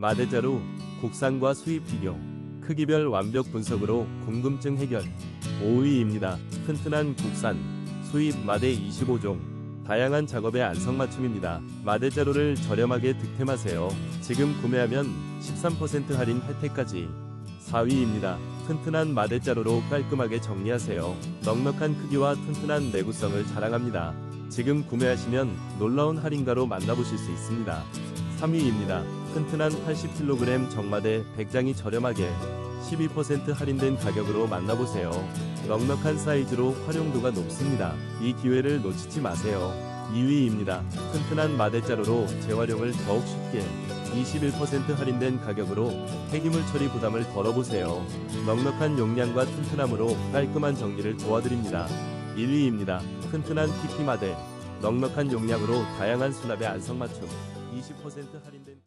마대자루, 국산과 수입 비교, 크기별 완벽 분석으로 궁금증 해결. 5위입니다. 튼튼한 국산, 수입 마대 25종. 다양한 작업의 안성맞춤입니다. 마대자루를 저렴하게 득템하세요. 지금 구매하면 13% 할인 혜택까지. 4위입니다. 튼튼한 마대자루로 깔끔하게 정리하세요. 넉넉한 크기와 튼튼한 내구성을 자랑합니다. 지금 구매하시면 놀라운 할인가로 만나보실 수 있습니다. 3위입니다. 튼튼한 80kg 정마대 100장이 저렴하게 12% 할인된 가격으로 만나보세요. 넉넉한 사이즈로 활용도가 높습니다. 이 기회를 놓치지 마세요. 2위입니다. 튼튼한 마대자루로 재활용을 더욱 쉽게 21% 할인된 가격으로 폐기물 처리 부담을 덜어보세요. 넉넉한 용량과 튼튼함으로 깔끔한 정리를 도와드립니다. 1위입니다. 튼튼한 PP 마대. 넉넉한 용량으로 다양한 수납에 안성맞춤. 20% 할인된